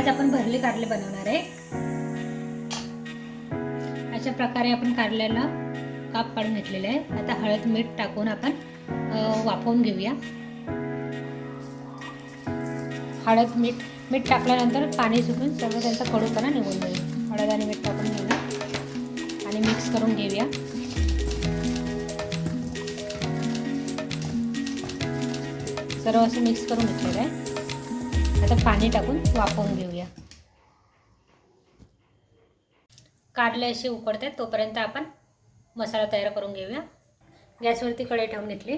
आज आपण भरले कारले बनवणार आहे. अशा प्रकारे आपण कारल्याला काप काढून घेतलेले आहे. आता हळद मीठ टाकून आपण वाफवून घेऊया. हळद मीठ मीठ टाकल्यानंतर पाणी सुटून सर्व त्यांचा कडूपणा निघून जाईल. हळद आणि मीठ टाकून घेऊया. आणि मिक्स करून घेऊया. सर्व असं मिक्स करून घेतलेलं आहे. आता पाणी टाकून वाफवून घेऊया. काढले असे उकडते तोपर्यंत आपण मसाला तयार करून घेऊया. गॅसवरती कढई ठेवून घेतली.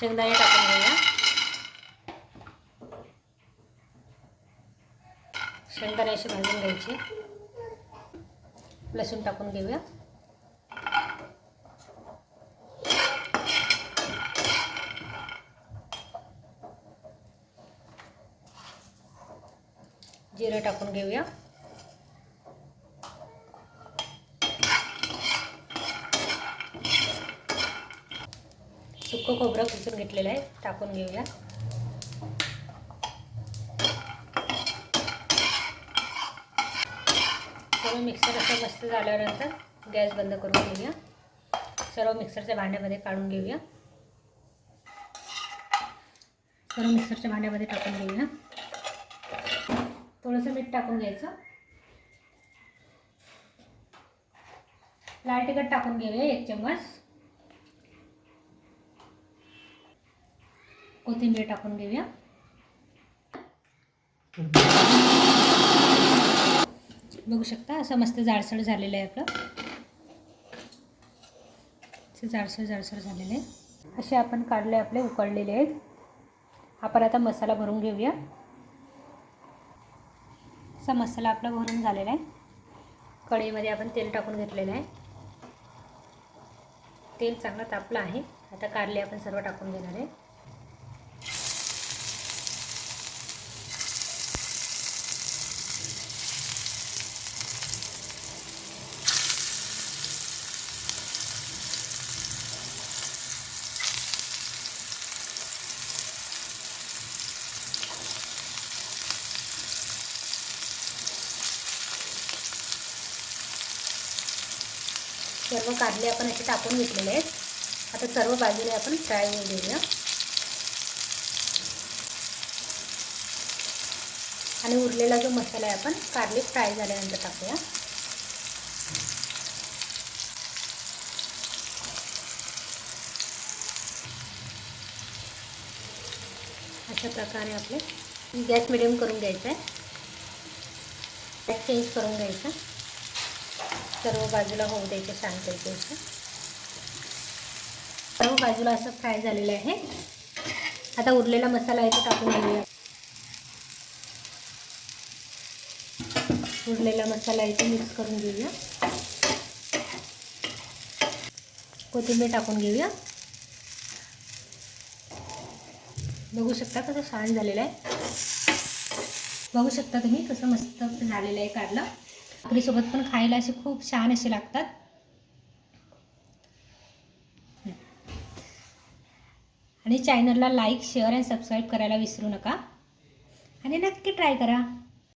शेंगदाणे टाकून घेऊया. शेंगदाणे असे भाजून घ्यायचे. लसूण टाकून घेऊया. जिरं टाकून घेऊया. सुकं खोबरं कुचून घेतलेलं आहे टाकून घेऊया. सर्व मिक्सर असं मस्त झाल्यानंतर गॅस बंद करून घेऊया. सर्व मिक्सरच्या भांड्यामध्ये काढून घेऊया. सर्व मिक्सरच्या भांड्यामध्ये टाकून घेऊया. थोडंसं मीठ टाकून घ्यायचं. लाल तिखट टाकून घेऊया एक चम्मच. कोथिंबीर टाकून घेऊया. बघू शकता असं मस्त जाडसर झालेलं आहे आपलं. असं जाडसर जाडसर झालेलं आहे. असे आपण काढले आपले उकळलेले आहेत. आपण आता मसाला भरून घेऊया. असा मसाला आपला भरून झालेला आहे. कढईमध्ये आपण तेल टाकून घेतलेलं आहे. तेल चांगलं तापलं आहे. आता कारले आपण सर्व टाकून घेणार आहे. सर्व कारले आपण असे टाकून घेतलेले आहेत. आता सर्व बाजूने आपण फ्राय होऊन घेऊया. आणि उरलेला जो मसाला आहे आपण कारले फ्राय झाल्यानंतर टाकूया. अशा प्रकारे आपले गॅस मिडियम करून घ्यायचा आहे. गॅस चेंज करून घ्यायचा सर्व बाजूला होऊ द्यायचं शांतपैकी असं सर्व बाजूला असं फ्राय झालेलं आहे. आता उरलेला मसाला आहे तो टाकून घेऊया उरलेला मसाला आहे तो मिक्स करून घेऊया. कोथिंबीर टाकून घेऊया. बघू शकता कसं छान झालेलं आहे. बघू शकता तुम्ही कसं मस्त झालेलं आहे काढलं भाकरीसोबत पण खायला असे खूप छान असे लागतात. आणि चॅनलला लाईक शेअर अँड सबस्क्राईब करायला विसरू नका. आणि नक्की ट्राय करा.